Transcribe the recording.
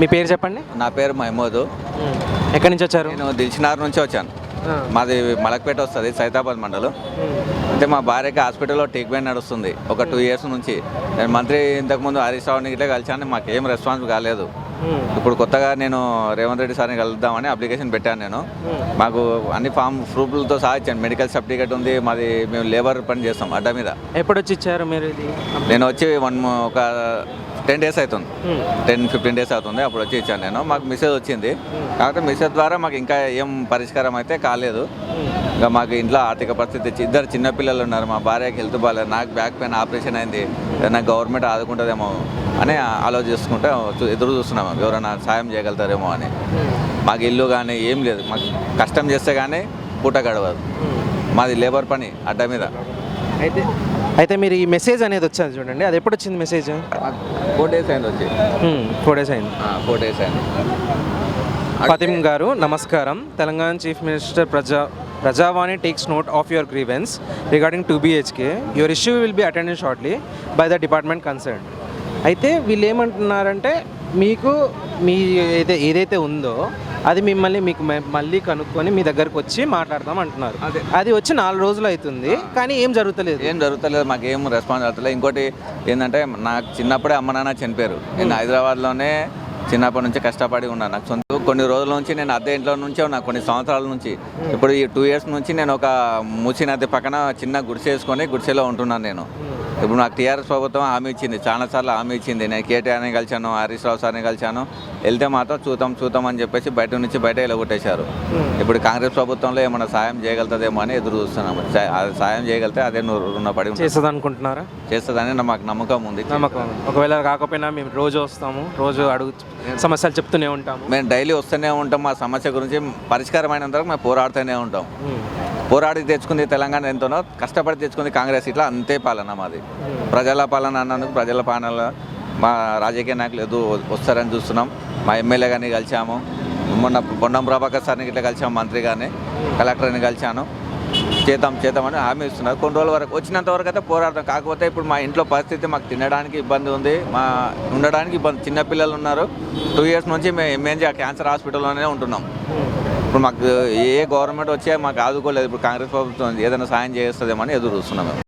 మీ పేరు చెప్పండి? నా పేరు మహమూద్. ఎక్కడి నుంచి వచ్చారు? నేను దిల్చినార్ నుంచి వచ్చాను. మాది మలక్పేట వస్తుంది సైతాబాద్ మండలం. అంటే మా భార్యకి హాస్పిటల్లో ట్రీట్మెంట్ నడుస్తుంది ఒక టూ ఇయర్స్ నుంచి. నేను మంత్రి ఇంతకుముందు హరీష్ రావుని ఇట్లా కలిసాను మాకు ఏం రెస్పాన్స్ కాలేదు. ఇప్పుడు కొత్తగా నేను రేవంత్ రెడ్డి సార్ని కలుద్దామని అప్లికేషన్ పెట్టాను నేను. మాకు అన్ని ఫామ్ ప్రూఫ్లతో సహా ఇచ్చాను. మెడికల్ సర్టిఫికేట్ ఉంది మాది మేము లేబర్ పని చేస్తాం అడ్డ మీద. ఎప్పుడు వచ్చి ఇచ్చారు మీరు ఇది? నేను వచ్చి వన్ ఒక టెన్ డేస్ అవుతుంది. టెన్ ఫిఫ్టీన్ డేస్ అవుతుంది. అప్పుడు వచ్చి ఇచ్చాను నేను. మాకు మెసేజ్ వచ్చింది. కాకపోతే మెసేజ్ ద్వారా మాకు ఇంకా ఏం పరిష్కారం అయితే కాలేదు. ఇంకా మాకు ఇంట్లో ఆర్థిక పరిస్థితి ఇద్దరు చిన్నపిల్లలు ఉన్నారు. మా భార్యకి హెల్త్ బాగాలేదు నాకు బ్యాక్ పెయిన్ ఆపరేషన్ అయింది. నాకు గవర్నమెంట్ ఆదుకుంటుందేమో అని ఆలోచిస్తుంటే ఎదురు చూస్తున్నాము ఎవరైనా సాయం చేయగలుగుతారేమో అని. మాకు ఇల్లు కానీ ఏం లేదు. మాకు కష్టం చేస్తే కానీ పూట గడవదు. మాది లేబర్ పని అడ్డ మీద. అయితే అయితే మీరు ఈ మెసేజ్ అనేది వచ్చారు చూడండి. అది ఎప్పుడు వచ్చింది మెసేజ్ ఫోర్ డేస్ అయింది వచ్చి. ఫోర్ డేస్ అయింది. ఫోర్ డేస్ అయింది. ఫాతిమ్ గారు నమస్కారం. తెలంగాణ చీఫ్ మినిస్టర్ ప్రజా Prajavani takes note of your grievance regarding two BHK your issue will be attended shortly by the department concern అయితే వీళ్ళు ఏమంటున్నారంటే మీకు మీ ఏదైతే ఏదైతే ఉందో అది మిమ్మల్ని మీకు మళ్ళీ కనుక్కొని మీ దగ్గరకు వచ్చి మాట్లాడదాం అంటున్నారు. అదే. అది వచ్చి నాలుగు రోజులు అవుతుంది కానీ ఏం జరుగుతలేదు? ఏం జరుగుతలేదు మాకు ఏం రెస్పాన్స్ అవుతలేదు ఇంకోటి ఏంటంటే నాకు చిన్నప్పుడే అమ్మ నాన్న చనిపోయారు. నేను హైదరాబాద్లోనే చిన్నప్పటి నుంచి కష్టపడి ఉన్నాను. నాకు సొంత కొన్ని రోజుల నుంచి నేను అద్దె ఇంట్లో నుంచే ఉన్నా కొన్ని సంవత్సరాల నుంచి. ఇప్పుడు ఈ టూ ఇయర్స్ నుంచి నేను ఒక మూసి నది పక్కన చిన్న గుడిసె వేసుకొని గుడిసెలో ఉంటున్నాను నేను. ఇప్పుడు నాకు టీఆర్ఎస్ ప్రభుత్వం హామీ ఇచ్చింది చాలాసార్లు హామీ ఇచ్చింది. నేను కేటీఆర్ని కలిశాను హరీష్ రావు సార్ని కలిశాను. వెళ్తే మాత్రం చూద్దాం చూద్దాం అని చెప్పేసి బయట నుంచి బయట వెళ్ళగొట్టేశారు. ఇప్పుడు కాంగ్రెస్ ప్రభుత్వంలో ఏమైనా సాయం చేయగలుగుతుందేమో అని ఎదురు చూస్తున్నాము. సాయం చేయగలిగితే అదే నువ్వు రుణపడి. చేస్తుంది అనుకుంటున్నారా చేస్తుందని మాకు నమ్మకం ఉంది. నమ్మకం ఒకవేళ కాకపోయినా మేము రోజు వస్తాము రోజు అడుగు సమస్యలు చెప్తూనే ఉంటాము. మేము డైలీ వస్తూనే ఉంటాం. మా సమస్య గురించి పరిష్కారమైనంత వరకు మేము పోరాడుతూనే ఉంటాం. పోరాడి తెచ్చుకుంది తెలంగాణ ఎంతనో కష్టపడి తెచ్చుకుంది కాంగ్రెస్ ఇట్లా అంతే పాలన మాది. ప్రజల పాలన అన్నందుకు ప్రజల పాలన మా రాజకీయ నాయకులు ఎదురు వస్తారని చూస్తున్నాం. మా ఎమ్మెల్యే గారిని కలిసాము మొన్న బొండం ప్రభాకర్ సార్ని ఇట్లా కలిసాము మంత్రి గారిని కలెక్టర్ని కలిశాను. చేతాం చేతామని హామీ ఇస్తున్నారు. కొన్ని రోజుల వరకు వచ్చినంత వరకు అయితే పోరాడతాం. కాకపోతే ఇప్పుడు మా ఇంట్లో పరిస్థితి మాకు తినడానికి ఇబ్బంది ఉంది. మా ఉండడానికి ఇబ్బంది. చిన్నపిల్లలు ఉన్నారు. టూ ఇయర్స్ నుంచి మేము ఎంఎన్జీ క్యాన్సర్ హాస్పిటల్లోనే ఉంటున్నాం. ఇప్పుడు మాకు ఏ గవర్నమెంట్ వచ్చే మాకు ఆదుకోలేదు. ఇప్పుడు కాంగ్రెస్ ప్రభుత్వం ఏదైనా సాయం చేస్తుందేమో అని ఎదురు చూస్తున్నాం మేము.